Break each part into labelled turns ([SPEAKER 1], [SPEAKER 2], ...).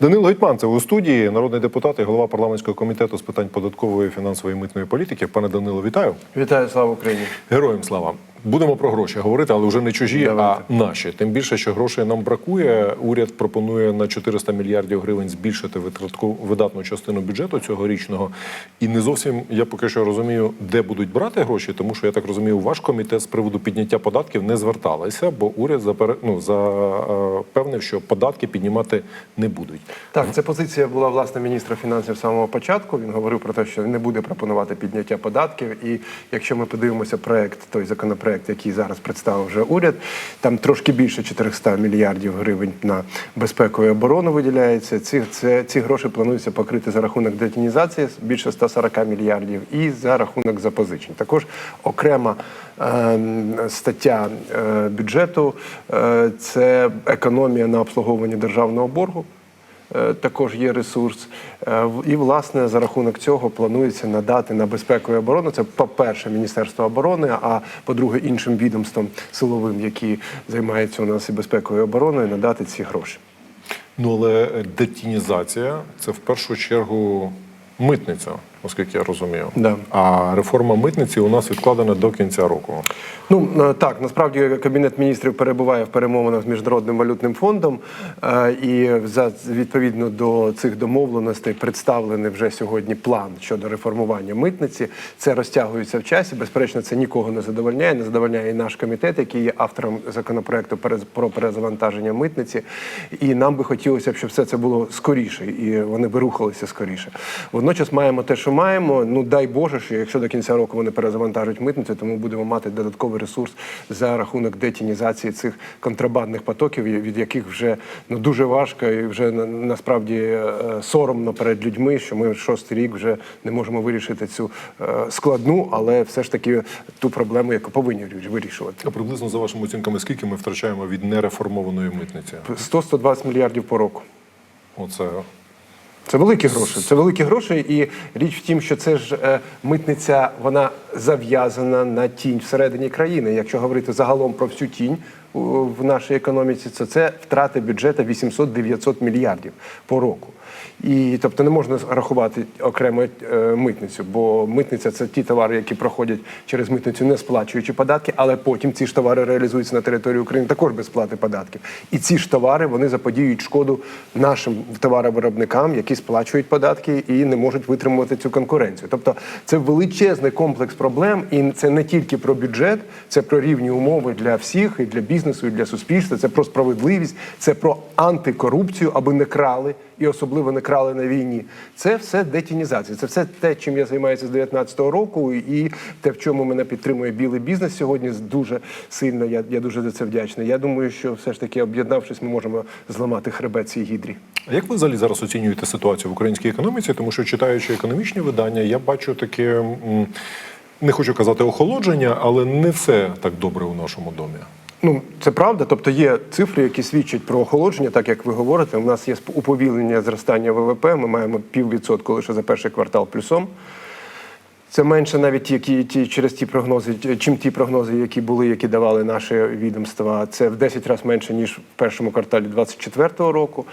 [SPEAKER 1] Данило Гетьманцев у студії, народний депутат і голова парламентського комітету з питань податкової, фінансової і митної політики. Пане Данило, вітаю.
[SPEAKER 2] Вітаю, слава Україні!
[SPEAKER 1] Героям слава. Будемо про гроші говорити, але вже не чужі,
[SPEAKER 2] Давайте.
[SPEAKER 1] а наші. Тим більше, що грошей нам бракує. Уряд пропонує на 400 мільярдів гривень збільшити витратку видатну частину бюджету цьогорічного. І не зовсім я поки що розумію, де будуть брати гроші, тому що я так розумію, ваш комітет з приводу підняття податків не зверталися, бо уряд запере... ну, запевнив, що податки піднімати не будуть.
[SPEAKER 2] Так, це позиція була власне міністра фінансів з самого початку. Він говорив про те, що не буде пропонувати підняття податків. І якщо ми подивимося проект, той законопроект, який зараз представив вже уряд, там трошки більше 400 мільярдів гривень на безпеку і оборону виділяється. Ці, це, ці гроші планується покрити за рахунок детінізації більше 140 мільярдів і за рахунок запозичень. Також окрема е, стаття е, бюджету е, це економія на обслуговуванні державного боргу. Е, також є ресурс. Е, І, власне, за рахунок цього планується надати на безпеку і оборону. Це, по-перше, Міністерство оборони, а по-друге, іншим відомствам силовим, які займаються у нас і безпекою і обороною, надати ці гроші.
[SPEAKER 1] Ну але детінізація це в першу чергу митниця, оскільки я розумію.
[SPEAKER 2] Да.
[SPEAKER 1] А реформа митниці у нас відкладена до кінця року.
[SPEAKER 2] Ну е, так, насправді кабінет міністрів перебуває в перемовинах з міжнародним валютним фондом, е, і за відповідно до цих домовленостей представлений вже сьогодні план щодо реформування митниці. Це розтягується в часі. Безперечно, це нікого не задовольняє. Не задовольняє і наш комітет, який є автором законопроекту про перезавантаження митниці. І нам би хотілося б, щоб все це було скоріше, і вони би рухалися скоріше. Водночас маємо те, що маємо. Ну дай Боже, що якщо до кінця року вони перезавантажують митницю, то ми будемо мати додатковий ресурс за рахунок детінізації цих контрабандних потоків, від яких вже ну дуже важко і вже насправді е, соромно перед людьми, що ми шостий рік вже не можемо вирішити цю е, складну, але все ж таки ту проблему, яку повинні вирішувати.
[SPEAKER 1] А приблизно за вашими оцінками, скільки ми втрачаємо від нереформованої митниці?
[SPEAKER 2] 100-120 мільярдів по року.
[SPEAKER 1] Оце
[SPEAKER 2] Це великі гроші. Це великі гроші, і річ в тім, що це ж е, митниця, вона зав'язана на тінь всередині країни. Якщо говорити загалом про всю тінь в нашій економіці, то це втрати бюджету 800-900 мільярдів по року. І тобто не можна рахувати окремо е, митницю, бо митниця це ті товари, які проходять через митницю, не сплачуючи податки, але потім ці ж товари реалізуються на території України також без сплати податків. І ці ж товари вони заподіюють шкоду нашим товаровиробникам, які сплачують податки і не можуть витримувати цю конкуренцію. Тобто це величезний комплекс проблем, і це не тільки про бюджет, це про рівні умови для всіх, і для бізнесу, і для суспільства. Це про справедливість, це про антикорупцію, аби не крали і особливо не крали на війні. Це все детінізація. Це все те, чим я займаюся з 19-го року, і те, в чому мене підтримує білий бізнес сьогодні, дуже сильно. Я, я дуже за це вдячний. Я думаю, що все ж таки, об'єднавшись, ми можемо зламати хребет цій гідрі.
[SPEAKER 1] А як ви взагалі зараз оцінюєте ситуацію в українській економіці? Тому що читаючи економічні видання, я бачу таке. Не хочу казати охолодження, але не все так добре у нашому домі.
[SPEAKER 2] Ну, це правда. Тобто є цифри, які свідчать про охолодження, так як ви говорите. У нас є уповільнення зростання ВВП. Ми маємо піввідсотку лише за перший квартал плюсом. Це менше навіть які ті через ті прогнози, чим ті прогнози, які були, які давали наші відомства. Це в 10 разів менше ніж в першому кварталі 2024 року.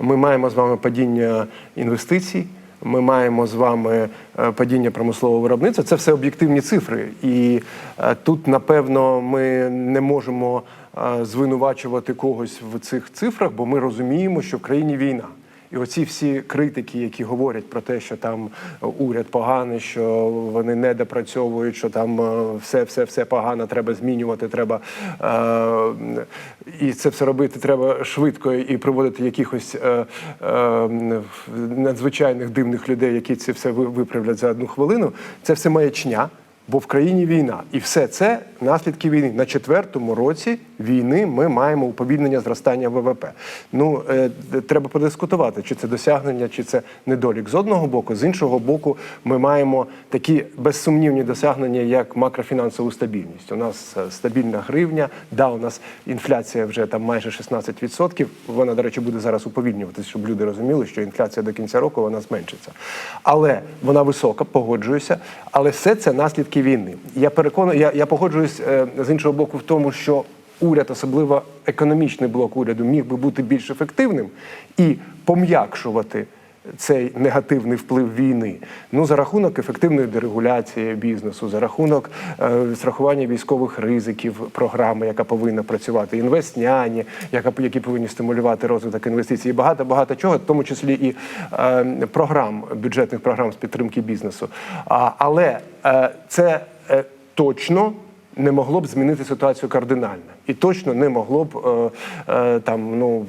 [SPEAKER 2] Ми маємо з вами падіння інвестицій. Ми маємо з вами е, падіння промислового виробництва. Це все об'єктивні цифри. І е, тут, напевно, ми не можемо е, звинувачувати когось в цих цифрах, бо ми розуміємо, що в країні війна. І оці всі критики, які говорять про те, що там е, уряд поганий, що вони не допрацьовують, що там е, все, все, все погано, треба змінювати, треба е, і це все робити треба швидко і приводити якихось е, е, надзвичайних дивних людей, які це все виправлять за одну хвилину. Це все маячня. Бо в країні війна, і все це наслідки війни. На четвертому році війни ми маємо уповільнення зростання ВВП. Ну е, треба подискутувати, чи це досягнення, чи це недолік. З одного боку, з іншого боку, ми маємо такі безсумнівні досягнення, як макрофінансову стабільність. У нас е, стабільна гривня, да, у нас інфляція вже там майже 16%. Вона, до речі, буде зараз уповільнюватися, щоб люди розуміли, що інфляція до кінця року вона зменшиться. Але вона висока, погоджуюся. Але все це наслідки війни. Я переконаний, я, я погоджуюсь е, з іншого боку в тому, що уряд, особливо економічний блок уряду, міг би бути більш ефективним і пом'якшувати цей негативний вплив війни. Ну за рахунок ефективної дерегуляції бізнесу, за рахунок е, страхування військових ризиків, програми, яка повинна працювати, інвестняні, яка які повинні стимулювати розвиток інвестицій, і багато багато чого, в тому числі і е, програм бюджетних програм з підтримки бізнесу. А, але е, це е, точно не могло б змінити ситуацію кардинально і точно не могло б е, е, там ну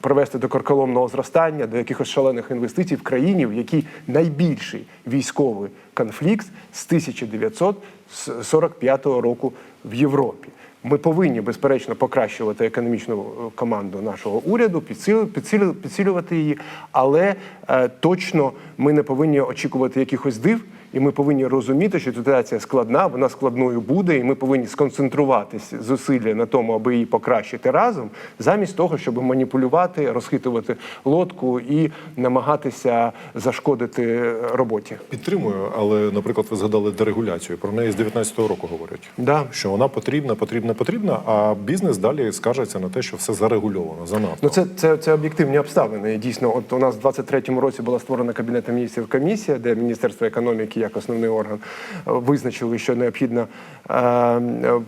[SPEAKER 2] привести до корколомного зростання, до якихось шалених інвестицій в країні, в якій найбільший військовий конфлікт з 1945 року в Європі. Ми повинні безперечно покращувати економічну е, команду нашого уряду, підсилю- підсилю- підсилювати її, але е, точно ми не повинні очікувати якихось див, і ми повинні розуміти, що ситуація складна, вона складною буде, і ми повинні сконцентруватися зусилля на тому, аби її покращити разом, замість того, щоб маніпулювати, розхитувати лодку і намагатися зашкодити роботі.
[SPEAKER 1] Підтримую, але, наприклад, ви згадали дерегуляцію. Про неї з 19-го року говорять.
[SPEAKER 2] Да.
[SPEAKER 1] Що вона потрібна, потрібна, потрібна, а бізнес далі скаржиться на те, що все зарегульовано занадто.
[SPEAKER 2] Ну, це, це, це об'єктивні обставини. Дійсно, от у нас в 23-му році була створена Кабінетом міністрів комісія, де Міністерство економіки як основний орган е, визначили, що необхідно е,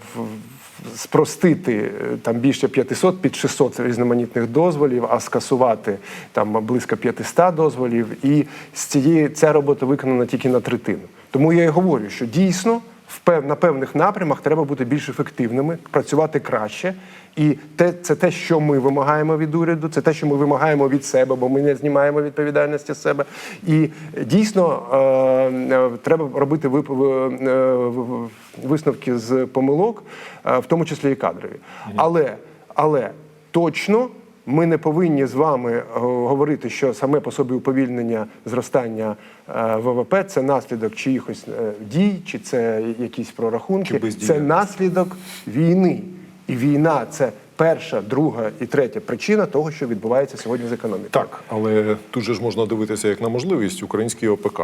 [SPEAKER 2] спростити е, там більше 500 під 600 різноманітних дозволів, а скасувати там близько 500 дозволів. І з цієї ця робота виконана тільки на третину. Тому я і говорю, що дійсно на певних напрямах треба бути більш ефективними, працювати краще. І те, це те, що ми вимагаємо від уряду, це те, що ми вимагаємо від себе, бо ми не знімаємо відповідальності з себе. І дійсно е, е, треба робити вип- е, висновки з помилок, е, в тому числі і кадрові. Але, але точно. Ми не повинні з вами е, говорити, що саме по собі уповільнення зростання е, ВВП це наслідок чиїхось е, дій, чи це якісь прорахунки. Це наслідок війни. І війна це перша, друга і третя причина того, що відбувається сьогодні з економікою.
[SPEAKER 1] Так, але тут же ж можна дивитися як на можливість. Український ОПК,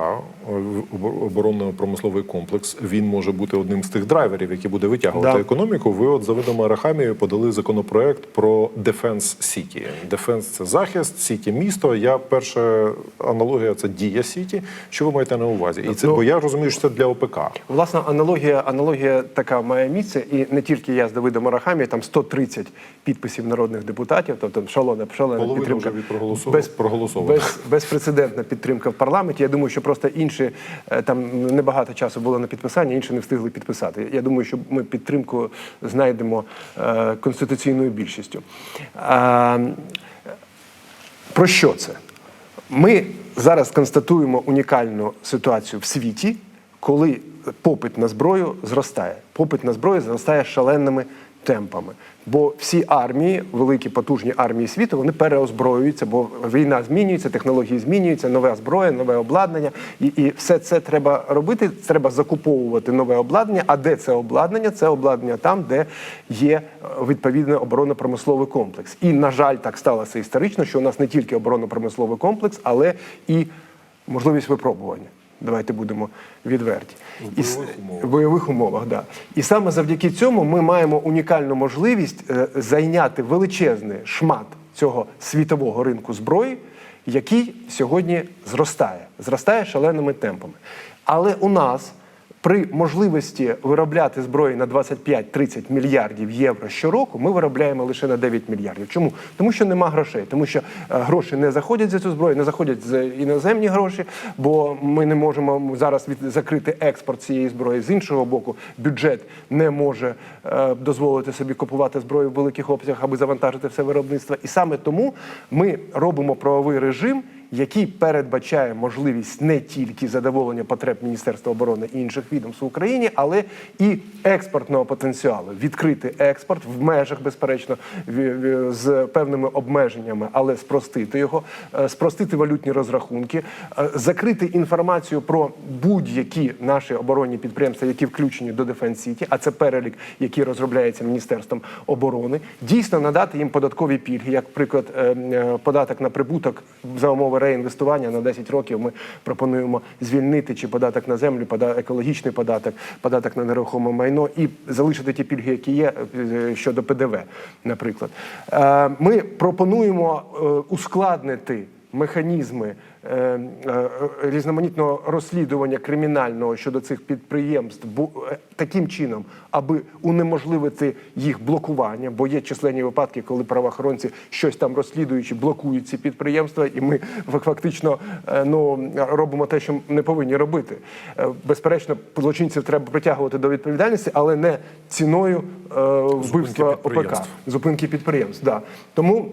[SPEAKER 1] обор- оборонно-промисловий комплекс, він може бути одним з тих драйверів, який буде витягувати
[SPEAKER 2] Да.
[SPEAKER 1] економіку. Ви от за видами Арахамії подали законопроект про Defense City. Defense – це захист, Сіті місто. Я перша аналогія це дія Сіті. Що ви маєте на увазі? І це
[SPEAKER 2] Ну,
[SPEAKER 1] бо я розумію, що це для ОПК.
[SPEAKER 2] Власна аналогія, аналогія така має місце, і не тільки я з Давидом Арахамі, там 130 підписів народних депутатів, тобто шалена, шалена
[SPEAKER 1] Половина
[SPEAKER 2] підтримка.
[SPEAKER 1] вже відпроголосовано- проголосовано.
[SPEAKER 2] без, безпрецедентна підтримка в парламенті. Я думаю, що просто інші е, там небагато часу було на підписання, інші не встигли підписати. Я думаю, що ми підтримку знайдемо е, конституційною більшістю. А, про що це? Ми зараз констатуємо унікальну ситуацію в світі, коли попит на зброю зростає. Попит на зброю зростає шаленими темпами. Бо всі армії, великі потужні армії світу, вони переозброюються, бо війна змінюється, технології змінюються, нове зброя, нове обладнання. І, і все це треба робити. Треба закуповувати нове обладнання. А де це обладнання? Це обладнання там, де є е, відповідний оборонно-промисловий комплекс. І, на жаль, так сталося історично, що у нас не тільки оборонно-промисловий комплекс, але і можливість випробування. Давайте будемо відверті. І
[SPEAKER 1] бойових і, умовах.
[SPEAKER 2] в бойових умовах, да. І саме завдяки цьому ми маємо унікальну можливість е, зайняти величезний шмат цього світового ринку зброї, який сьогодні зростає, зростає шаленими темпами. Але у нас при можливості виробляти зброї на 25-30 мільярдів євро щороку, ми виробляємо лише на 9 мільярдів. Чому? Тому що нема грошей, тому що е, гроші не заходять за цю зброю, не заходять за іноземні гроші, бо ми не можемо зараз від, закрити експорт цієї зброї. З іншого боку, бюджет не може е, дозволити собі купувати зброю в великих обсягах, аби завантажити все виробництво. І саме тому ми робимо правовий режим який передбачає можливість не тільки задоволення потреб Міністерства оборони і інших відомств в Україні, але і експортного потенціалу, відкрити експорт в межах, безперечно, з певними обмеженнями, але спростити його, е, спростити валютні розрахунки, е, закрити інформацію про будь-які наші оборонні підприємства, які включені до City, а це перелік, який розробляється Міністерством оборони, дійсно надати їм податкові пільги, як приклад, е, податок на прибуток за умови реінвестування на 10 років. Ми пропонуємо звільнити чи податок на землю, екологічний податок, податок на нерухоме майно і залишити ті пільги, які є е, щодо ПДВ, наприклад. Е, Ми пропонуємо е, ускладнити механізми е, е, різноманітного розслідування кримінального щодо цих підприємств е, таким чином, аби унеможливити їх блокування, бо є численні випадки, коли правоохоронці щось там розслідуючи, блокують ці підприємства, і ми фактично ну, робимо те, що не повинні робити. Безперечно, злочинців треба притягувати до відповідальності, але не ціною вбивства ОПК, зупинки підприємств. Да. Тому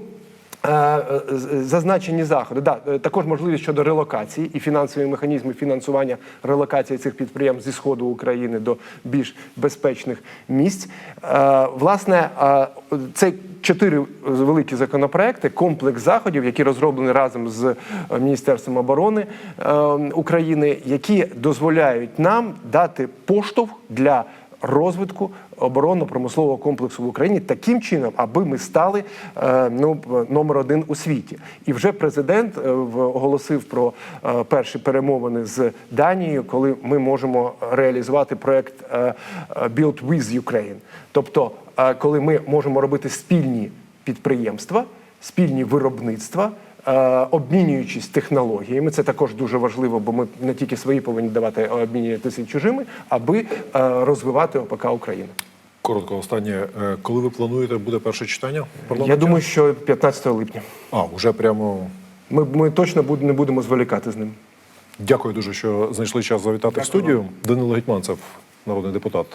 [SPEAKER 2] Зазначені заходи, да, е, також можливість щодо релокації і фінансові механізми фінансування релокації цих підприємств зі сходу України до більш безпечних місць. Е, Власне, е, це чотири великі законопроекти, комплекс заходів, які розроблені разом з е, Міністерством оборони е, України, які дозволяють нам дати поштовх для розвитку оборонно-промислового комплексу в Україні таким чином, аби ми стали е, ну, номер один у світі. І вже президент е, оголосив про е, перші перемовини з Данією, коли ми можемо реалізувати проект Build with Ukraine. Тобто, коли ми можемо робити спільні підприємства, спільні виробництва. Е, Обмінюючись технологіями, це також дуже важливо, бо ми не тільки свої повинні давати, а обмінюватися чужими, аби е, розвивати ОПК України.
[SPEAKER 1] Коротко, останнє. Е, Коли ви плануєте, буде перше читання?
[SPEAKER 2] Я думаю, що 15 липня.
[SPEAKER 1] А, вже прямо.
[SPEAKER 2] Ми, ми точно буд- не будемо зволікати з ним.
[SPEAKER 1] Дякую дуже, що знайшли час завітати в студію. Данило Гетьманцев, народний депутат